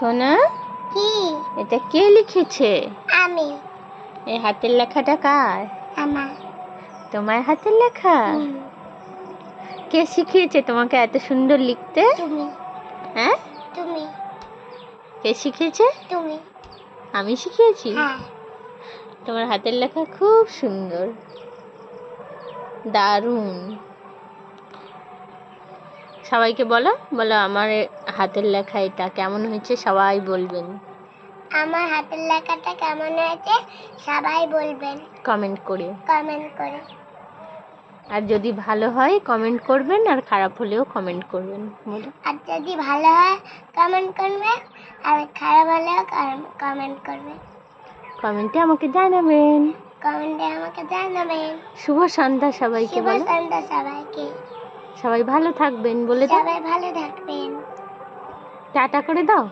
সোনা কি? এটা কে লিখেছে? আমি। এই হাতের লেখাটা কার? আমার তোমার হাতের লেখা? কে শিখিয়েছে তোমাকে এত সুন্দর লিখতে? তুমি। হ্যাঁ? তুমি। কে শিখিয়েছে? তুমি। আমি শিখিয়েছি? হ্যাঁ। তোমার হাতের লেখা খুব সুন্দর। দারুণ। সবাইকে বলো বলো আমার হাতের লেখা এটা কেমন হয়েছে সবাই বলবেন। আমার হাতের লেখাটা কেমন হয়েছে সবাই বলবেন। কমেন্ট করে। কমেন্ট করে। আর যদি ভালো হয় কমেন্ট করবেন আর খারাপ হলেও কমেন্ট করবেন। আর যদি ভালো হয় কমেন্ট করবে আর খারাপ হলেও কমেন্ট করবে কমেন্টে আমাকে জানাবেন। কমেন্টে আমাকে জানাবেন। শুভ সন্ধ্যা সবাইকে শুভ সন্ধ্যা সবাইকে। সবাই ভালো থাকবেন বলে দাও। সবাই ভালো থাকবেন। টাটা করে দাও।